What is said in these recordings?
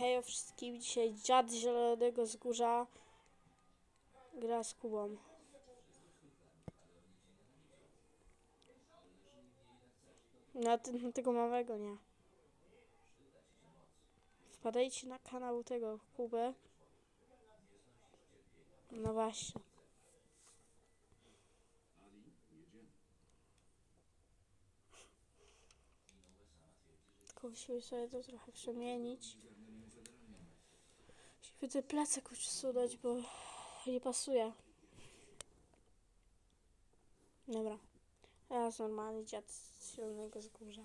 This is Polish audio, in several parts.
Hej wszystkim, dzisiaj dziad zielonego wzgórza gra z Kubą. Na, na tego małego nie. Wpadajcie na kanał tego Kuby. No właśnie. Tylko musimy sobie to trochę przemienić. Ten plecak usunąć, bo nie pasuje. Dobra. Teraz normalny dziad z zielonego wzgórza.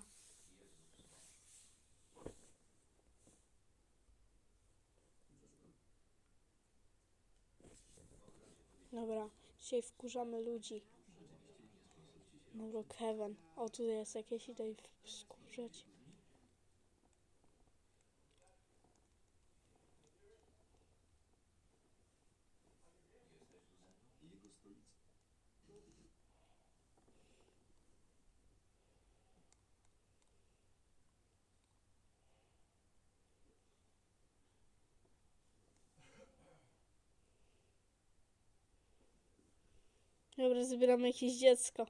Dobra, dzisiaj wkurzamy ludzi. Dobra, Kevin. O, tu jest jakieś, idę ich wkurzać. Dobra, zbieramy jakieś dziecko.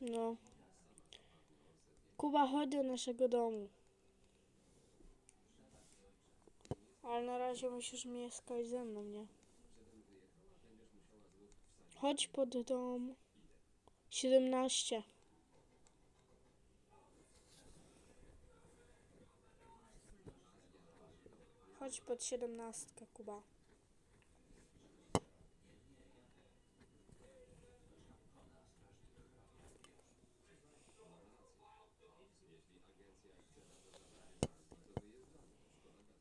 No. Kuba, chodź do naszego domu. Ale na razie musisz mieszkać ze mną, nie? Chodź pod dom. 17. Chodź pod 17, Kuba.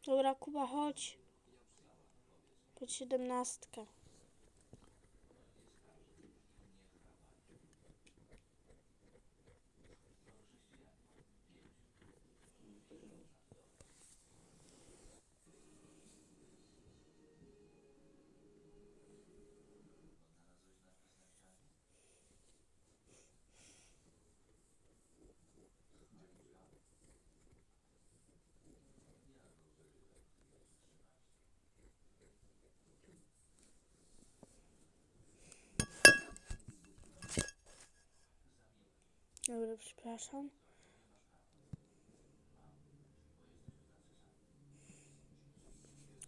Dobra, Kuba, chodź. Pod 17. Dobra, przepraszam.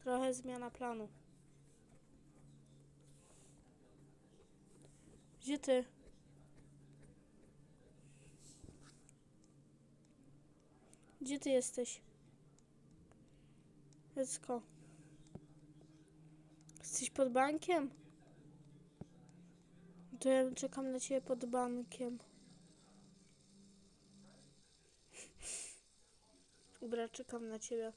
Trochę zmiana planu. Gdzie ty? Gdzie ty jesteś? Dziecko. Jesteś pod bankiem? To ja czekam na ciebie pod bankiem. Dobra, czekam na ciebie.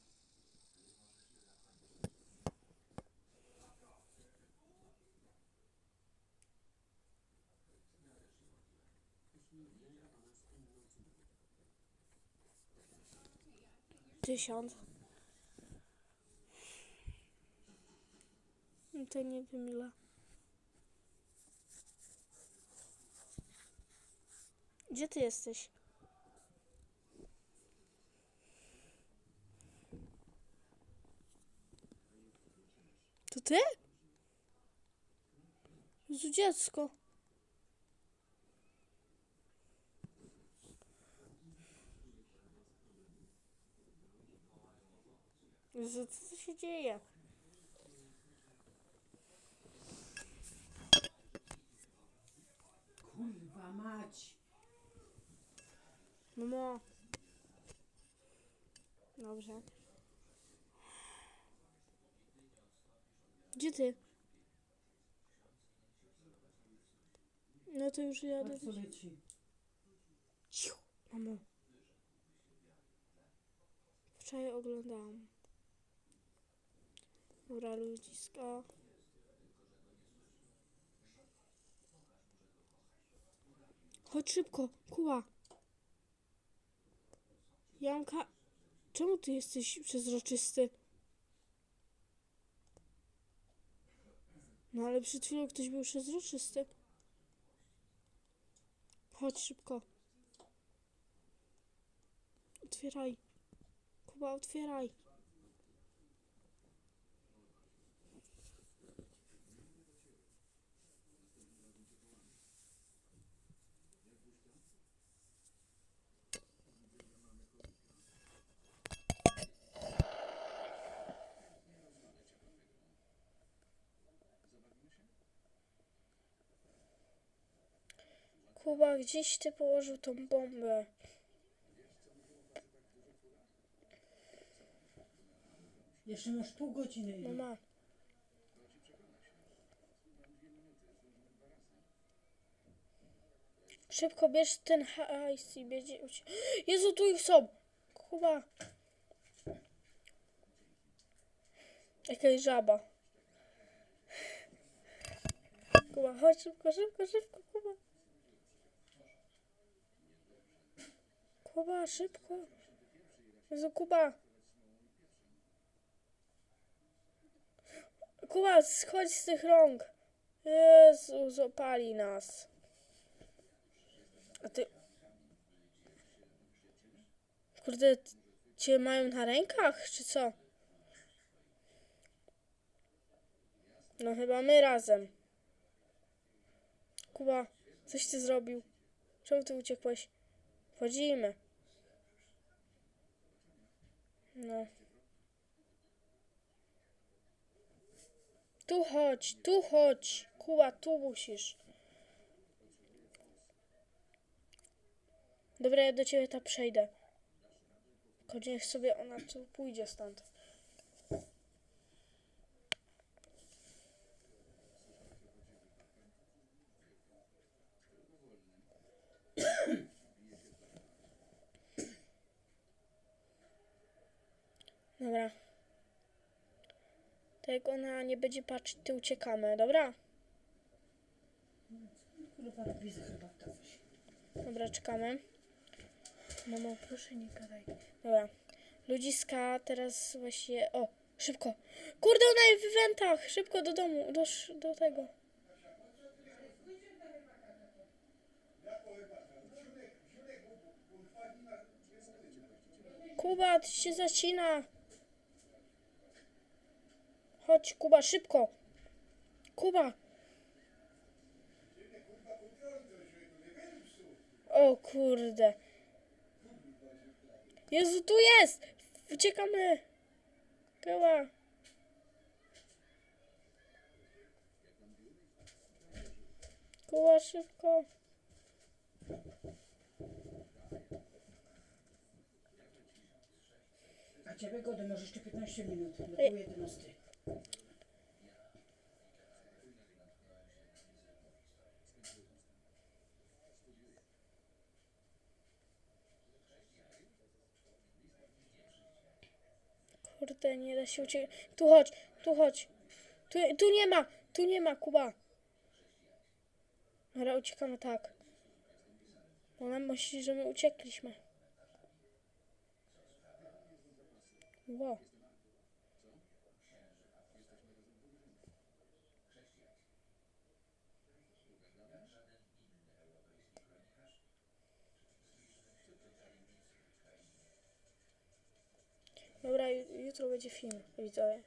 Tysiąc. No To nie wiem ile. Gdzie ty jesteś? To ty? Jezu, dziecko. Jezu, co się dzieje? Kurwa mać! Mamo. Dobrze. Gdzie ty? No to już jadę. Co leci. Ciu, mamo. Wczoraj oglądałam. Dobra, ludziska. Chodź szybko, Kuba. Janka, czemu ty jesteś przezroczysty? No ale przed chwilą ktoś był przezroczysty. Chodź szybko. Otwieraj. Kuba, otwieraj. Kuba, gdzieś ty położył tą bombę. Jeszcze masz pół godziny. Mama. Szybko bierz ten hajs i będzie... ucie- Jezu, tu ich są! Kuba. Jakaś żaba. Kuba, chodź szybko, szybko, szybko, Kuba. Kuba, szybko. Jezu, Kuba. Kuba, schodź z tych rąk. Jezu, zapali nas. A ty... Kurde, cię mają na rękach, czy co? No chyba my razem. Kuba, coś ty zrobił. Czemu ty uciekłeś? Wchodzimy. No. Tu chodź, tu chodź. Kuba, tu musisz. Dobra, ja do ciebie tam przejdę. Tylko niech sobie ona tu pójdzie stąd. Dobra. To jak ona nie będzie patrzeć, to uciekamy, dobra? Dobra, czekamy. Mamo, proszę nie gadaj. Dobra. Ludziska teraz właśnie... O, szybko. Kurde, ona jest w wentach. Szybko do domu, do, do tego. Kuba, ty się zacina. Chodź, Kuba, szybko. Kuba. O kurde. Jezu, tu jest! Uciekamy! Kuba. Kuba, szybko. A ciebie godę masz jeszcze 15 minut. Ej. pół 11. Kurde, nie da się uciekać. Tu chodź, tu chodź. Tu, tu nie ma, tu nie ma, Kuba. Dobra, uciekamy tak. Ona myśli, że my uciekliśmy. Wow. Dobra, ju- jutro będzie film, widzowie.